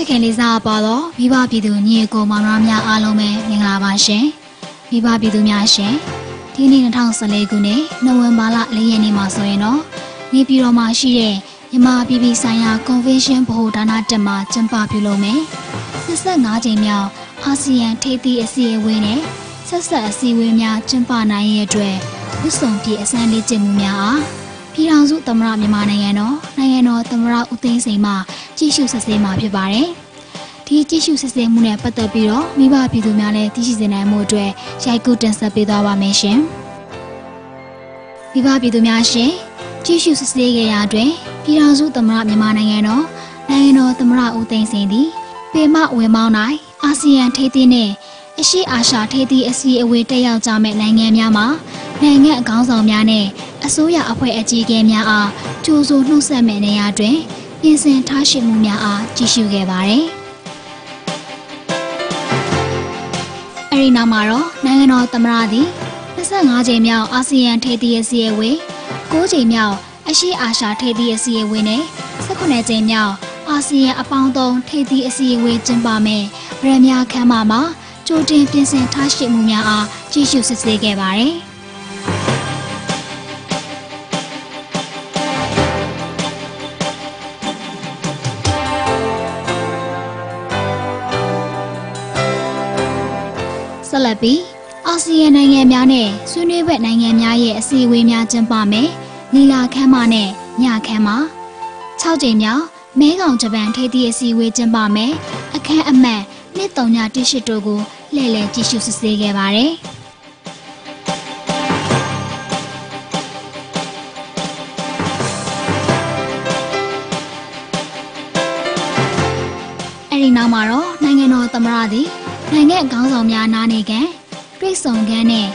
စ်ခင်လေးစားပါတော့မိဘပြည်သူညီအကိုမောင်နှမများအားလုံးပဲမင်္ဂလာပါရှင်မိဘပြည်သူများရှင်ဒီနေ့2014ခုနှစ်နိုဝင်ဘာလ4ရက်နေ့မှာဆိုရင်တော့နေပြည်တော်မှာရှိတဲ့မြန်မာပြည်ပြည်ဆိုင်ရာ Convention ဗဟိုဌာနတက်မှာကျင်းပပြုလုပ်မယ်25ကြိမ်မြောက်အာဆီယံထိပ်သီးအစည်းအဝေးနဲ့ဆက်ဆက်အစည်းအဝေးများကျင်းပနိုင်ရဲ့အတွက်ဥဆောင်ပြည်အစမ်းလေးကျင့်မှုများအားပြည်ထောင်စုသမ္မတမြန်မာနိုင်ငံတော်နိုင်ငံတော်သမ္မတဦးသိန်းစိန်မှ ကြီးစုစစ်ဆေးမှာဖြစ်ပါတယ်။ဒီကြီးစုစစ်ဆေးမှုနဲ့ပတ်သက်ပြီးတော့မိဘပြည်သူများလည်းသိရှိစေနိုင်မှုအတွက်ရိုက်ကူးတင်ဆက်ပေးသွားပါမယ်ရှင်။မိဘပြည်သူများရှင်ကြီးစုစစ်ဆေးခဲ့ရတဲ့ပြည်ထောင်စုသမ္မတမြန်မာနိုင်ငံတော်နိုင်ငံတော်သမ္မတဦးသိန်းစိန်သည်ပေမဝေမောင်း၌အာဆီယံထိပ်သီးနှင့်အရှိအာရှထိပ်သီးအစည်းအဝေးတက်ရောက်ကြမဲ့နိုင်ငံများမှာနိုင်ငံအကောင်းဆောင်များနဲ့အစိုးရအဖွဲ့အကြီးအကဲများအားကြိုးဆိုနှုတ်ဆက်မဲ့နေရာတွင် ပြင်ဆင်ထားရှိမှုများအားကြည့်ရှုခဲ့ပါတယ်။အဲဒီနောက်မှာတော့နိုင်ငံတော်သမ္မတသည်25ကြိမ်မြောက်အာဆီယံထိပ်သီးအစည်းအဝေး9ကြိမ်မြောက်အရှိအာရှထိပ်သီးအစည်းအဝေးနဲ့18ကြိမ်မြောက်အာဆီယံအပေါင်းသုံးထိပ်သီးအစည်းအဝေးကျင်းပမယ်ဗရမ ्या ခမ်းမမှာကြိုတင်ပြင်ဆင်ထားရှိမှုများအားကြည့်ရှုစစ်ဆေးခဲ့ပါတယ်။ ဆက်လက်ပြီးအာဆီယံနိုင်ငံများနဲ့ဆွေးနွေးဘက်နိုင်ငံများရဲ့အစည်းအဝေးများကျင်းပမယ်။နီလာခမ်းမနဲ့ညခမ်းမ6ကြိမ်မြောက်မဲကောင်ဂျပန်ထိပ်သီးအစည်းအဝေးကျင်းပမယ်။အခမ်းအမှတ်နှစ်တုံညတိရှိတို့ကိုလှည့်လည်ကြည့်ရှုစစ်ဆေးခဲ့ပါတယ်။အဲဒီနောက်မှာတော့နိုင်ငံတော်သမ္မတသည် နိုင်ငံခေါင်းဆောင်များနားနေကန်တွေ့ဆုံခန်းနဲ့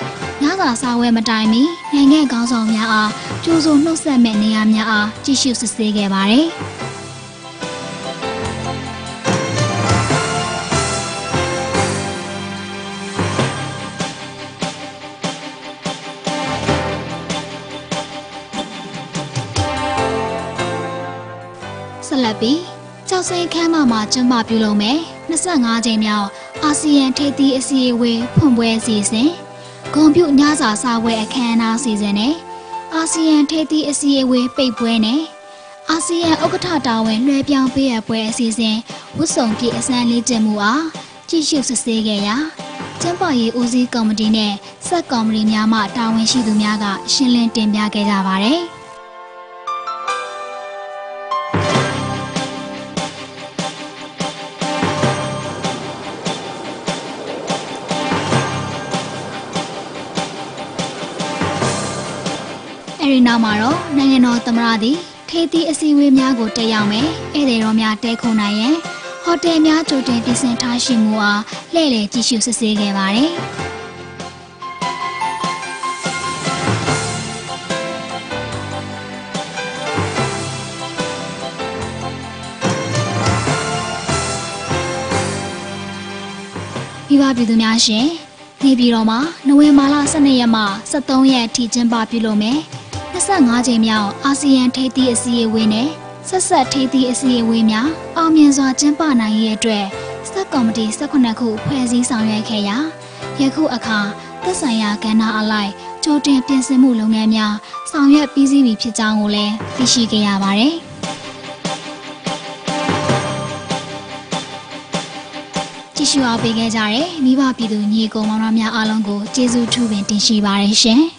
ညစာစားဝဲမတိုင်မီနိုင်ငံခေါင်းဆောင်များအားကြိုးစိုးနှုတ်ဆက်မဲ့နေရာများအားကြည့်ရှုစစ်ဆေးခဲ့ပါတယ်။ဆက်လက်ပြီးကြောက်စိန်ခမ်းမမှာကျင်းပပြုလုပ်မယ် 25ကြိမ်မြောက်အာဆီယံထိပ်သီးအစည်းအဝေးဖွင့်ပွဲအစီအစဉ်ဂုံပြုညစာစားပွဲအခမ်းအနားစီစဉ်နဲ့အာဆီယံထိပ်သီးအစည်းအဝေးပိတ်ပွဲနဲ့အာဆီယံဥက္ကဋ္ဌတာဝန်လွှဲပြောင်းပေးရပွဲအစီအစဉ်ဝတ်ဆောင်ပြည့်အစမ်းလေးကျင်းမှုအားကြည့်ရှုစစ်ဆေးခဲ့ရာကျင်းပရေးဦးစီးကော်မတီနဲ့ဆက်ကော်မတီများမှတာဝန်ရှိသူများကရှင်းလင်းတင်ပြခဲ့ကြပါတယ်။ အဲဒီနောက်မှာတော့နိုင်ငံတော်သမ္မတသည်ထိပ်သီးအစည်းအဝေးများကိုတက်ရောက်မယ်။ဧည့်သည်တော်များတဲခုံနိုင်ရန်ဟိုတယ်များကြိုတင်ပြင်ဆင်ထားရှိမှုအားလှည့်လည်ကြည့်ရှုစစ်ဆေးခဲ့ပါတယ်။မိဘပြည်သူများရှင်နေပြည်တော်မှာနိုဝင်ဘာလ12ရက်မှ23ရက်အထိကျင်းပပြုလုပ်မယ် 25ကြိမ်မြောက်အာဆီယံထိပ်သီးအစည်းအဝေးနဲ့ဆက်ဆက်ထိပ်သီးအစည်းအဝေးများအောင်မြင်စွာကျင်းပနိုင်ရဲ့အတွက်စက်ကော်မတီ18ခုဖွဲ့စည်းဆောင်ရွက်ခဲ့ရာယခုအခါသက်ဆိုင်ရာကဏ္ဍအလိုက်ကြိုတင်ပြင်ဆင်မှုလုပ်ငန်းများဆောင်ရွက်ပြီးစီးပြီဖြစ်ကြောင်းကိုလည်းသိရှိခဲ့ရပါတယ်။ကြည့်ရှုအားပေးခဲ့ကြတဲ့မိဘပြည်သူညီကိုမောင်နှမများအားလုံးကိုကျေးဇူးထူးပင်တင်ရှိပါတယ်ရှင်။